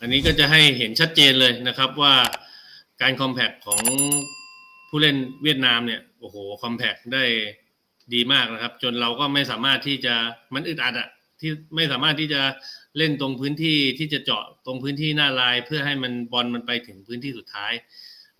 อันนี้ก็จะให้เห็นชัดเจนเลยนะครับว่าการคอมแพคของผู้เล่นเวียดนามเนี่ยโอ้โหคอมแพคได้ดีมากนะครับ จนเราก็ไม่สามารถที่จะมันอึดอัดอะที่ไม่สามารถที่จะเล่นตรงพื้นที่ที่จะเจาะตรงพื้นที่หน้าลาย เพื่อให้มันบอลมันไปถึงพื้นที่สุดท้าย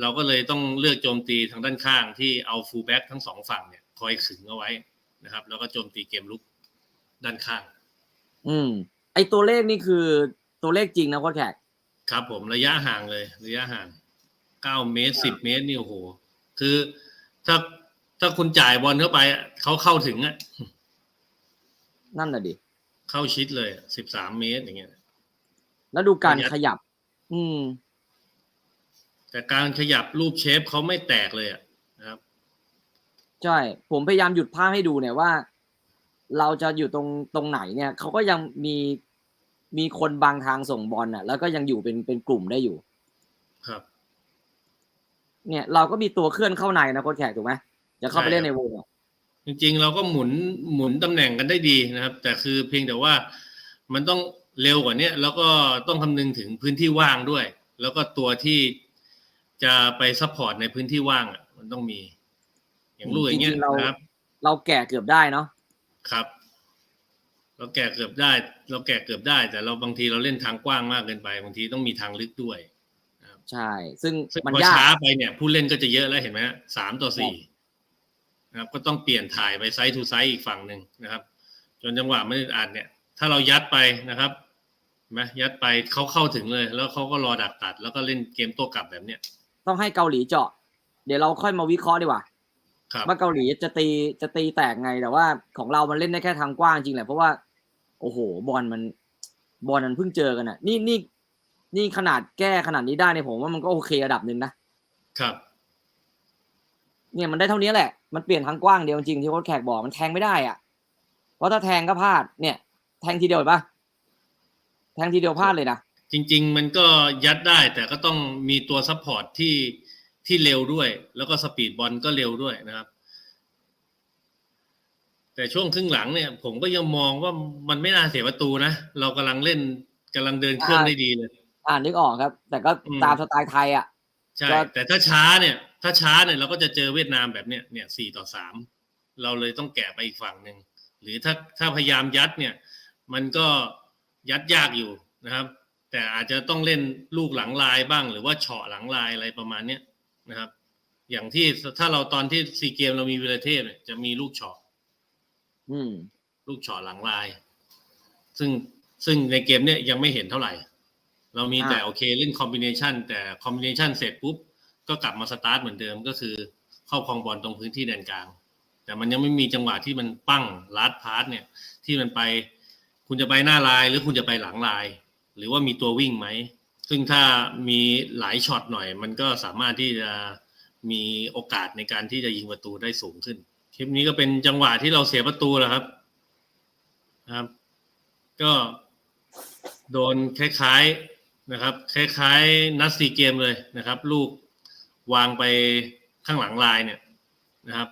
เราก็เลยต้องเลือกโจมตีทางด้านข้างที่เอาฟูลแบ็กทั้งสองฝั่งเนี่ยคอยขึงเอาไว้นะครับ แล้วก็โจมตีเกมลุกด้านข้าง อืม ไอตัวเลขนี่คือ ตัวเลขจริงนะโค้ชแขกครับผมระยะห่างเลย ระยะห่างเก้าเมตรสิบเมตรนี่โอ้โหคือถ้าถ้าคุณจ่ายบอลเข้าไปอะเขาเข้าถึงอะนั่นน่ะดิเข้าชิดเลยสิบสามเมตรอย่างเงี้ย แล้วดูการระยะขยับ อืม แต่การขยับรูปเชฟเขาไม่แตกเลยอะนะครับใช่ผมพยายามหยุดภาพให้ดูเนี่ยว่า เราจะอยู่ตรงตรงไหนเนี่ยเขาก็ยังมี มีคนบางทางส่งบอลน่ะ แล้วก็ยังอยู่เป็นเป็นกลุ่มได้อยู่ ครับ เนี่ย เราก็มีตัวเคลื่อนเข้าในนะโค้ชแขกถูกไหมจะเข้าไปใช่เล่นครัในบวงอะจริงๆ เราก็หมุนหมุนตำแหน่งกันได้ดีนะครับ แต่คือเพียงแต่ว่ามันต้องเร็วกว่าเนี้ยแล้วก็ต้องคำนึงถึงพื้นที่ว่างด้วย แล้วก็ตัวที่จะไปซัพพอร์ตในพื้นที่ว่างอะมันต้องมี อย่างลูกอย่างเงี้ยจริงๆเรานะครับ เราแก่เกือบได้เนาะครับ เราแก่เกือบได้ เราแก่เกือบได้ แต่เราบางทีเราเล่นทางกว้างมากเกินไปบางทีต้องมีทางลึกด้วยใช่ ซึ่งซึ่งมันพอยากช้าไปเนี่ย ผู้เล่นก็จะเยอะแล้วเห็นไหมฮะสามต่อสี่นะครับ ก็ต้องเปลี่ยนถ่ายไปไซส์ทูไซส์อีกฝั่งหนึ่งนะครับ จนจังหวะไม่อึดอัดเนี่ย ถ้าเรายัดไปนะครับเห็นไหมยัดไปเขาเข้าถึงเลย แล้วเขาก็รอดักตัด แล้วก็เล่นเกมโต้กลับแบบเนี้ยต้องให้เกาหลีเจาะ เดี๋ยวเราค่อยมาวิเคราะห์ดีกว่าครับว่าเกาหลีจะตีจะตีแตกไงแต่ว่าของเรามันเล่นได้แค่ทางกว้างจริงแหละเพราะว่า โอ้โห บอลมัน บอลมันเพิ่งเจอกันอะ นี่นี่นี่ขนาดแก้ขนาดนี้ได้เนี่ยผมว่ามันก็โอเคระดับหนึ่งนะครับ เนี่ยมันได้เท่านี้แหละ มันเปลี่ยนทางกว้างเดียวจริงที่โค้ชแขกบอกมันแทงไม่ได้อะ เพราะถ้าแทงก็พลาด เนี่ย แทงทีเดียวเห็นปะแทงทีเดียวพลาดเลยนะจริง ๆ มันก็ยัดได้แต่ก็ต้องมีตัวซัพพอร์ตที่ที่เร็วด้วย แล้วก็สปีดบอลก็เร็วด้วยนะครับ แต่ช่วงครึ่งหลังเนี่ย ผมก็ยังมองว่ามันไม่น่าเสียประตูนะ เรากำลังเล่นกำลังเดินเครื่องได้ดีเลย อ่านนึกออกครับ แต่ก็อืมตามสไตล์ไทยอะใช่ก็แต่ถ้าช้าเนี่ย ถ้าช้าเนี่ยเราก็จะเจอเวียดนามแบบเนี้ยเนี่ยสี่ต่อสามเราเลยต้องแกะไปอีกฝั่งหนึ่งหรือถ้าถ้าพยายามยัดเนี่ย มันก็ยัดยากอยู่นะครับ แต่อาจจะต้องเล่นลูกหลังลายบ้าง หรือว่าเฉาะหลังลายอะไรประมาณเนี้ยนะครับ อย่างที่ถ้าเราตอนที่ซีเกมเรามีวิลเทพเนี่ยจะมีลูกเฉาะอืม ลูกเฉาะหลังลาย ซึ่งซึ่งในเกมเนี่ยยังไม่เห็นเท่าไหร่ เรามีแต่อ่าโอเคเล่นคอมบิเนชันแต่คอมบิเนชันเสร็จปุ๊บ ก็กลับมาสตาร์ทเหมือนเดิมก็คือเข้าครองบอลตรงพื้นที่แดนกลาง แต่มันยังไม่มีจังหวะที่มันปั้งลัดพาสเนี่ย ที่มันไป คุณจะไปหน้าลาย หรือคุณจะไปหลังลาย หรือว่ามีตัววิ่งไหม ซึ่งถ้ามีหลายช็อตหน่อย มันก็สามารถที่จะมีโอกาสในการที่จะยิงประตูได้สูงขึ้น คลิปนี้ก็เป็นจังหวะที่เราเสียประตูแล้วครับครับ ก็โดนคล้ายๆนะครับ คล้ายๆ นัดซีเกมเลยนะครับ ลูกวางไปข้างหลังลายเนี่ยนะครับ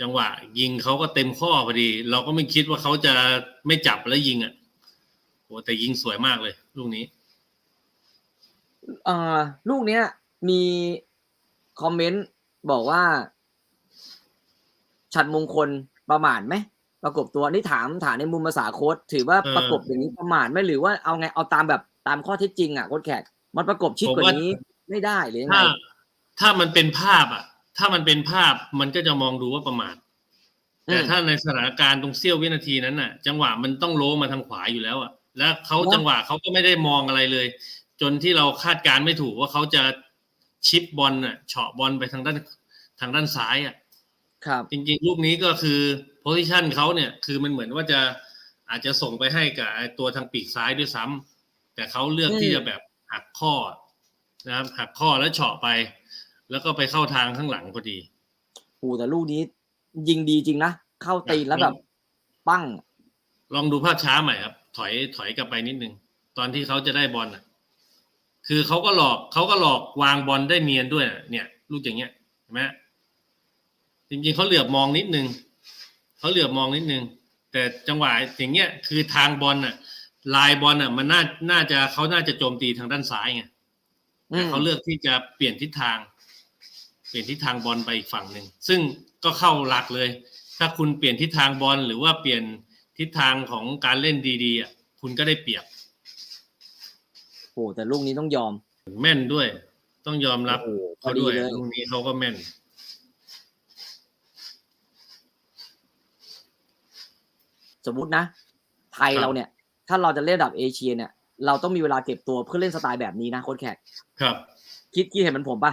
จังหวะยิงเขาก็เต็มข้อพอดี เราก็ไม่คิดว่าเขาจะไม่จับแล้วยิงอะโอ้แต่ยิงสวยมากเลย ลูกนี้เอ่อลูกเนี้ยมีคอมเมนต์บอกว่า ฉัดมงคลประมาทไหมประกบตัวนี่ถามถามในมุมภาษาโค้ดถือว่าเออประกบอย่างนี้ประมาทไหมหรือว่าเอาไงเอาตามแบบตามข้อเท็จจริงอะโค้ดแขกมันประกบชิดผมกว่าว่านี้ไม่ได้หรือยังไงถ้าถ้ามันเป็นภาพอะ ถ้ามันเป็นภาพมันก็จะมองดูว่าประมาทอืมแต่ถ้าในสถานการณ์ตรงเสี้ยววินาทีนั้นน่ะ จังหวะมันต้องโล้มาทางขวาอยู่แล้วอะ แล้วเขาเนอะจังหวะเขาก็ไม่ได้มองอะไรเลย จนที่เราคาดการณ์ไม่ถูกว่าเขาจะชิปบอลน่ะเฉาะบอลไปทางด้านทางด้านซ้ายอะ ครับ จริงๆ ลูกนี้ก็คือโพซิชันเขาเนี่ย คือมันเหมือนว่าจะอาจจะส่งไปให้กับไอ้ตัวทางปีกซ้ายด้วยซ้ำแต่เขาเลือกอืมที่จะแบบหักข้อนะครับหักข้อแล้วเฉาะไป แล้วก็ไปเข้าทางข้างหลังพอดีโอ้แต่ลูกนี้ยิงดีจริงนะ เข้าตีนแล้วแบบปั้ง ลองดูภาพช้าใหม่ครับ ถอยถอยกลับไปนิดนึง ตอนที่เขาจะได้บอลน่ะ คือเขาก็หลอกเขาก็หลอกวางบอลได้เนียนด้วยน่ะเนี่ย ลูกอย่างเงี้ยเห็นไหม จริงๆเขาเหลือบมองนิดนึงเขาเหลือบมองนิดนึง แต่จังหวะอย่างเงี้ยคือทางบอลน่ะ ลายบอลอะ มันน่าน่าจะเขาน่าจะโจมตีทางด้านซ้ายไงอืแต่มเขาเลือกที่จะเปลี่ยนทิศทาง เปลี่ยนทิศทางบอลไปอีกฝั่งหนึ่งซึ่งก็เข้าหลักเลย ถ้าคุณเปลี่ยนทิศทางบอลหรือว่าเปลี่ยนทิศทางของการเล่นดีๆอะคุณก็ได้เปรียบโอ้แต่ลูกนี้ต้องยอม แม่นด้วย ต้องยอมรับโอ้โหพอเขาดีด้วยเลยลูกนี้เขาก็แม่น สมมุตินะ ไทยครับเราเนี่ย ถ้าเราจะเล่นระดับเอเชียเนี่ย เราต้องมีเวลาเก็บตัวเพื่อเล่นสไตล์แบบนี้นะโค้ชแขกครับ คิดคิดเห็นเหมือนผมปะ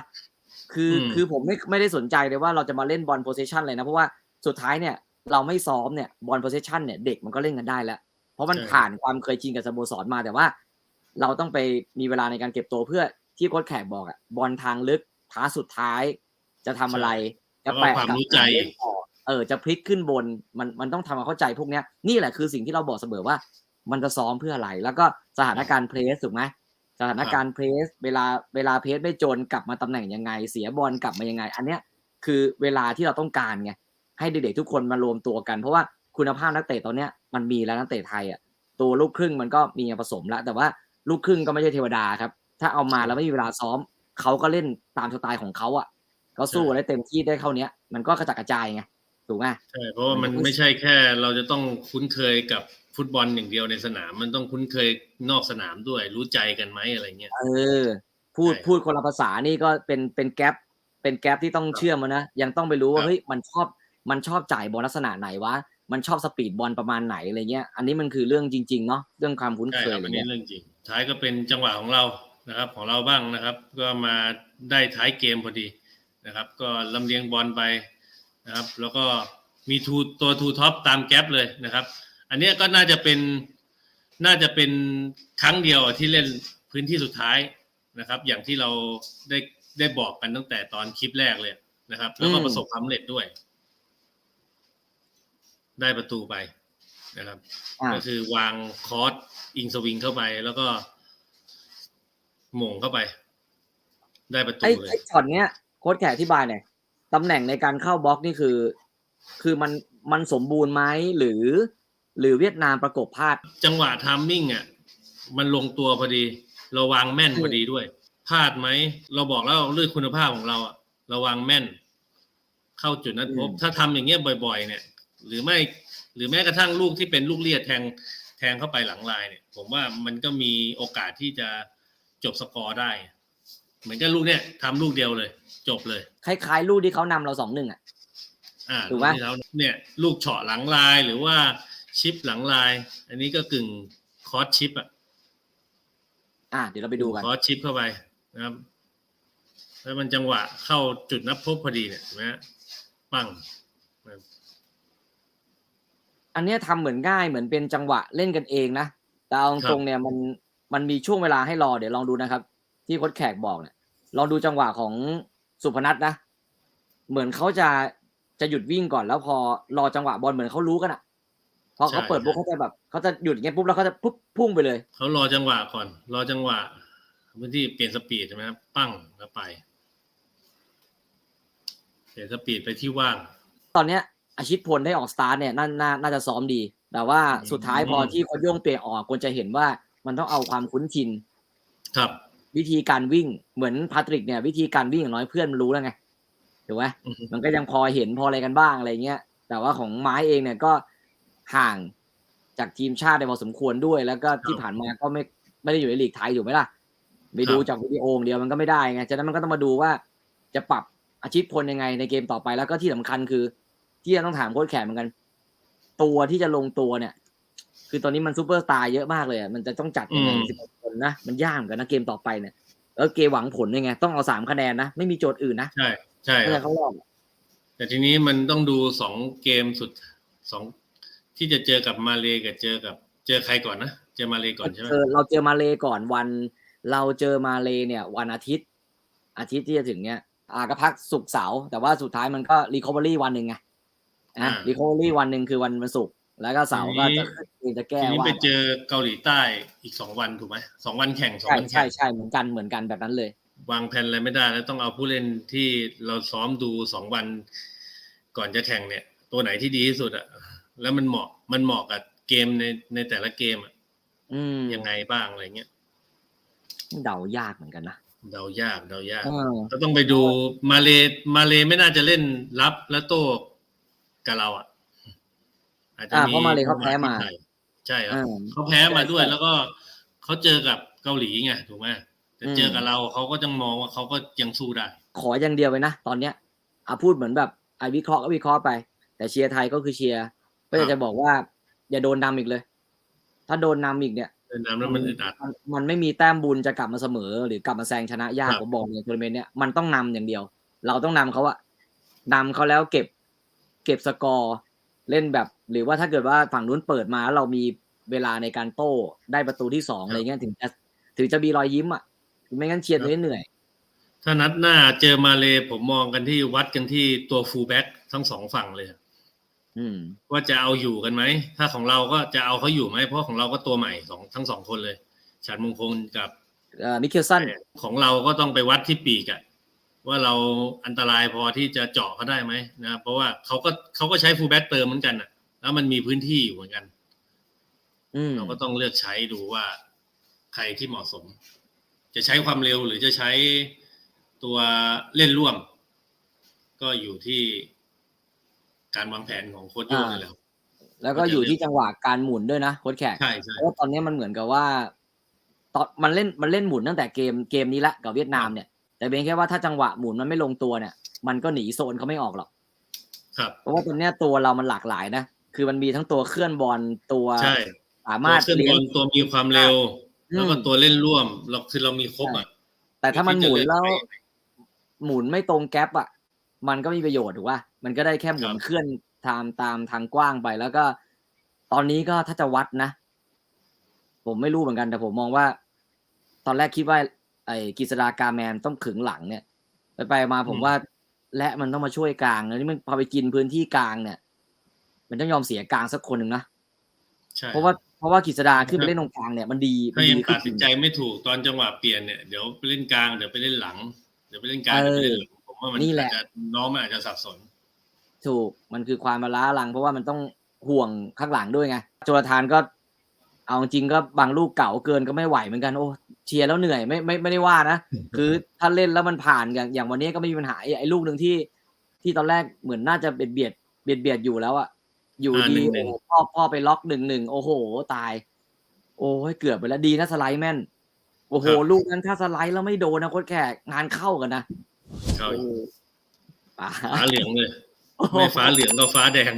คืออมคือผมไม่ไม่ได้สนใจเลยว่าเราจะมาเล่นบอลโพส s ชันเลยนะ เพราะว่าสุดท้ายเนี่ยเราไม่ซ้อมเนี่ยบอลโพส s ชันเนี่ยเด็กมันก็เล่นกันได้แล้ว เพราะมันผ่านความเคยชินกับสโมสรมาแต่ว่า เราต้องไปมีเวลาในการเก็บตัวเพื่อที่โค้ชแขกบอกอะบอลทางลึกพาสสุดท้ายจะทำอะไรจะแปะแล้วก็ความกับรู้ใจการเล่นต่อ เออจะพลิกขึ้นบนมันมันต้องทำความเข้าใจพวกเนี้ยนี่แหละคือสิ่งที่เราบอกเสมอว่า มันจะซ้อมเพื่ออะไร แล้วก็สถานการณ์เพรสถูกไหมสถานการณ์เพรสเวลาเวลาเพรสไม่จนกลับมาตำแหน่งยังไง เสียบอลกลับมายังไง อันเนี้ยคือเวลาที่เราต้องการไงให้เด็กๆทุกคนมารวมตัวกัน เพราะว่าคุณภาพนักเตะตอนเนี้ยมันมีแล้วนักเตะไทยอะตัวลูกครึ่งมันก็มีผสมแล้ว แต่ว่าลูกครึ่งก็ไม่ใช่เทวดาครับ ถ้าเอามาแล้วไม่มีเวลาซ้อมเขาก็เล่นตามสไตล์ของเขาอะเขาสู้อะได้เต็มที่ได้เท่าเนี้ยมันก็กระจัดกระจายไง ถูกไหมใช่เพราะว่ามันไม่ใช่แค่ เราจะต้องคุ้นเคยกับฟุตบอลอย่างเดียวในสนาม มันต้องคุ้นเคยนอกสนามด้วย รู้ใจกันไหมอะไรเงี้ยเออ พูดใช่พูดคนละภาษานี่ก็เป็นเป็นแกลบเป็นแกลบที่ต้องเชื่อมมันนะยังต้องไปรู้คว่ารับเฮ้ยมันชอบมันชอบจ่ายบอลลักษณะไหนวะมันชอบสปีดบอลประมาณไหนอะไรเงี้ย อันนี้มันคือเรื่องจริงๆเนาะเรื่องความคุ้นใช่เคคยรับอะไรอันนี้เงี้ยเรื่องจริง ท้ายก็เป็นจังหวะของเรานะครับ ของเราบ้างนะครับ ก็มาได้ท้ายเกมพอดีนะครับ ก็ลำเลียงบอลไป นะครับ แล้วก็มีทูตัวทูท็อปตามแก๊ปเลยนะครับ อันเนี้ยก็น่าจะเป็นน่าจะเป็นครั้งเดียวที่เล่นพื้นที่สุดท้ายนะครับ อย่างที่เราได้ได้บอกกันตั้งแต่ตอนคลิปแรกเลยนะครับ แล้วก็ประสบความสำเร็จด้วย ได้ประตูไปนะครับอ่าก็คือวางคอร์สอิงสวิงเข้าไป แล้วก็หม่งเข้าไป ได้ประตูไอ้เลยไอ้ช็อตเนี้ยโค้ชแขกอธิบายหน่อย ตำแหน่งในการเข้าบล็อกนี่คือ คือมันมันสมบูรณ์ไหมหรือ หรือเวียดนามประกบพลาด จังหวะทามมิ่งอะมันลงตัวพอดี เราวางแม่นพอดีด้วยพลาดไหมเราบอกแล้วเรื่องคุณภาพของเราอะเราวางแม่น เข้าจุดนัดพบอืมถ้าทำอย่างเงี้ยบ่อย ๆ เนี่ย หรือไม่หรือแม้กระทั่งลูกที่เป็นลูกเลียดแทงแทงเข้าไปหลังลายเนี่ย ผมว่ามันก็มีโอกาสที่จะจบสกอร์ได้ เหมือนกับลูกเนี่ยทำลูกเดียวเลย จบเลย คล้ายๆ ลูกที่เขานำเราสองหนึ่งอะอ่าถูกไหมลูที่แล้วเนี่ย ลูกเฉาะหลังลายหรือว่าชิปหลังลาย อันนี้ก็กึ่งคอร์สชิปอะอะเดี๋ยวเราไปดูกันคอร์สชิปเข้าไปนะครับ แล้วมันจังหวะเข้าจุดนับพบพอดีเนี่ยเห็นไหมฮะปั้งนะครับอันเนี้ยทำเหมือนง่ายเหมือนเป็นจังหวะเล่นกันเองนะแต่เอาตรงๆเนี่ยมันมันมีช่วงเวลาให้รอเดี๋ยวลองดูนะครับ ที่โค้ชแขกบอกเนี่ยลองดูจังหวะของ สุพนัทนะ เหมือนเขาจะจะหยุดวิ่งก่อนแล้วพอรอจังหวะบอลเหมือนเขารู้กันอะพอเขาเปิดปุ๊บเขาจะแบบเขาจะหยุดอย่างเงี้ยปุ๊บแล้วเขาจะปุ๊บพุ่งไปเลยเขารอจังหวะก่อน รอจังหวะพื้นที่เปลี่ยนสปีดใช่ไหมครับปั้งแล้วไป เปลี่ยนสปีดไปที่ว่าง ตอนเนี้ยอาชิตพลได้ออกสตาร์ทเนี่ยน่าน่าน่าจะซ้อมดี แต่ว่าสุดท้ายพอที่โค้ชโย่งเปลี่ยนออกควรจะเห็นว่ามันต้องเอาความคุ้นชินครับ วิธีการวิ่งเหมือนพาตริกเนี่ย วิธีการวิ่งอย่างน้อยเพื่อนมันรู้แล้วไงถูกไหมอือฮึมันก็ยังพอเห็นพออะไรกันบ้างอะไรเงี้ยแต่ว่าของไม้เองเนี่ยก็ห่างจากทีมชาติได้พอสมควรด้วย แล้วก็ที่ผ่านมาก็ไม่ไม่ได้อยู่ในลีกไทยถูกไหมล่ะไปดูจากวิดีโออย่างเดียวมันก็ไม่ได้ไงฉะนั้นมันก็ต้องมาดูว่าจะปรับอาชีพพลยังไงในเกมต่อไปแล้วก็ที่สำคัญคือ ที่จะต้องถามโค้ชแขกเหมือนกัน ตัวที่จะลงตัวเนี่ย คือตอนนี้มันซูเปอร์สตาร์เยอะมากเลยอะมันจะต้องจัดยังไง อืมสิบคนนะมันยากเหมือนกันนะเกมต่อไปเนี่ยแล้วเกมหวังผลยังไง ต้องเอาสามคะแนนนะ ไม่มีโจทย์อื่นนะ ใช่ใช่เพื่คอรับเขารอบแต่ทีนี้มันต้องดูสองเกมสุดสองที่จะเจอกับมาเลกับเจอกับ เจอใครก่อนนะเจอมาเลก่อนใช่ไหมเออเราเจอมาเลก่อนวัน เราเจอมาเลเนี่ย วันอาทิตย์ อาทิตย์ที่จะถึงเนี่ยอ่าก็พักศุกร์เสาร์แต่ว่าสุดท้ายมันก็รีคอเวอรี่วันหนึ่งไงนะรีคอเวอรี่วันหนึ่งคือวันวันศุกร์ แล้วก็เสาร์ก็จะขึ้นจะแก้ทีนี้ว่าไปเจอเกาหลีใต้อีกสองวันถูกไหมสองวันแข่งสองใช่วันใช่แข่งใช่เหมือนกันเหมือนกันแบบนั้นเลย วางแผนอะไรไม่ได้แล้วต้องเอาผู้เล่นที่เราซ้อมดูสองวัน ก่อนจะแข่งเนี่ย ตัวไหนที่ดีที่สุดอะแล้วมันเหมาะมันเหมาะกับเกมในในแต่ละเกมอะอืมยังไงบ้างอะไรเงี้ยเดายากเหมือนกันนะเดายากเดายากเออก็ต้องไปดูมาเลมาเลไม่น่าจะเล่นรับและโต้กับเราอะ อาจจะอ่าเพราะมาเลเขาแพ้มาใช่ใช่คเอรับอเขาแพ้มาด้วยใช่แล้วก็เขาเจอกับเกาหลีไงถูกไหมแต่อืมเจอกับเราเขาก็ยังมองว่าเขาก็ยังสู้ได้ ขออย่างเดียวไปนะตอนเนี้ยอะพูดเหมือนแบบไอวิเคราะห์ก็วิเคราะห์ไป แต่เชียร์ไทยก็คือเชียร์ก็อยากจะบอกว่า อย่าโดนนำอีกเลย ถ้าโดนนำอีกเนี่ยเดินน้ำแล้วมันอึดอัดมันมันไม่มีแต้มบุญจะกลับมาเสมอ หรือกลับมาแซงชนะยากครับผมบอกเลยทัวร์นาเมนต์เนี้ยมันต้องนำอย่างเดียว เราต้องนำเขาอะนำเขาแล้วเก็บ เก็บสกอร์ เล่นแบบ หรือว่าถ้าเกิดว่าฝั่งนู้นเปิดมาแล้วเรามีเวลาในการโต้ได้ประตูที่สองอะไรเงี้ยถึงจะถึงจะมีรอยยิ้มอะไม่งั้นเชียร์ตัวนี้เหนื่อย ถ้านัดหน้าเจอมาเลผมมองกันที่วัดกันที่ตัวฟูลแบ็กทั้งสองฝั่งเลยอืมว่าจะเอาอยู่กันไหม ถ้าของเราก็จะเอาเขาอยู่ไหม เพราะของเราก็ตัวใหม่สองทั้งสองคนเลยฉันมงคลกับเอ่อมิเคลสันของเราก็ต้องไปวัดที่ปีกอะว่าเราอันตรายพอที่จะเจาะเขาได้ไหมนะเพราะว่าเขาก็เขาก็ใช้ฟูลแบ็กเติมเหมือนกันอะ แล้วมันมีพื้นที่อยู่เหมือนกันอืมเราก็ต้องเลือกใช้ดูว่าใครที่เหมาะสม จะใช้ความเร็วหรือจะใช้ตัวเล่นร่วม ก็อยู่ที่การวางแผนของโค้ชโย่งนี่แหละครับแล้วก็อยู่ที่จังหวะการหมุนด้วยนะโค้ชแขกใช่ใช่เพราะว่าตอนนี้มันเหมือนกับว่าตอนมันเล่นมันเล่นหมุนตั้งแต่เกมเกมนี้ละกับเวียดนามเนี่ย แต่เป็นแค่ว่าถ้าจังหวะหมุนมันไม่ลงตัวเนี่ย มันก็หนีโซนเขาไม่ออกหรอก ครับ เพราะว่าตอนเนี้ยตัวเรามันหลากหลายนะ คือมันมีทั้งตัวเคลื่อนบอลตัวใช่สาตัมารวถเครื่องเลี้บยองลตัวมีความเร็วอืมแล้วก็ตัวเล่นร่วมเราคือเรามีครบอะแต่ถ้ามันหมุนแล้วที่จะเนไปหมุนไม่ตรงแก๊ปอะ มันก็มีประโยชน์ถูกป่ะมันก็ได้แค่หมุนครับเคลื่อนตามตามทางกว้างไปแล้วก็ ตอนนี้ก็ถ้าจะวัดนะ ผมไม่รู้เหมือนกันแต่ผมมองว่า ตอนแรกคิดว่า ไอ้กิษดากาแมนต้องขึงหลังเนี่ย ไปไปมาผมว่า และมันต้องมาช่วยกลางแล้วนี่มันพอไปกินพื้นที่กลางเนี่ย มันต้องยอมเสียกลางสักคนหนึ่งนะใช่เพราะว่าเพราะว่ากิษดาขึ้นไปเล่นตรงกลางเนี่ยมันดีมัถ้านยังดีขึ้ตัดสินใจไม่ถูกตอนจังหวะเปลี่ยนเนี่ยเดี๋ยวไปเล่นกลางเดี๋ยวไปเล่นหลัง เดี๋ยวไปเล่นกลางเออเดี๋ยวไปเล่นหลังผมว่ามันนี่แหละอาจจะน้องมันอาจจะสับสน ถูกมันคือความมาล้าหลัง เพราะว่ามันต้องห่วงข้างหลังด้วยไงโจรทานก็ เอาจริงก็บางลูกเก่าเกินก็ไม่ไหวเหมือนกันโอ้เชียร์แล้วเหนื่อยไม่ไม่ไม่ได้ว่านะคือถ้าเล่นแล้วมันผ่านอย่างอย่างวันนี้ก็ไม่มีปัญหาไอ้ไอ้ลูกหนึ่งที่ที่ตอนแรกเหมือนน่าจะเบียดเบียดเบียดเบียดอยู่แล้วอะ อยู่อ่าดีหนึ่งหนึ่งโอ้พ่อพ่อไปล็อกหนึ่งหนึ่งโอ้โห ตาย โอ้ยเกือบไปแล้วดีนะสไลด์แม่น โอ้โห ลูกนั้นถ้าสไลด์แล้วไม่โดนนะโค้ชแขกงานเข้ากันนะเขาโอ้โหป่าฟ้าเหลืองเลยโอ้โหไม่ฟ้าเหลืองก็ฟ้าแดง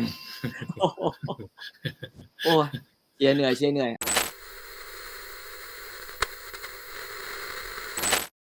โอ้โหโอ้ยเชียร์เหนื่อยเชียร์เหนื่อย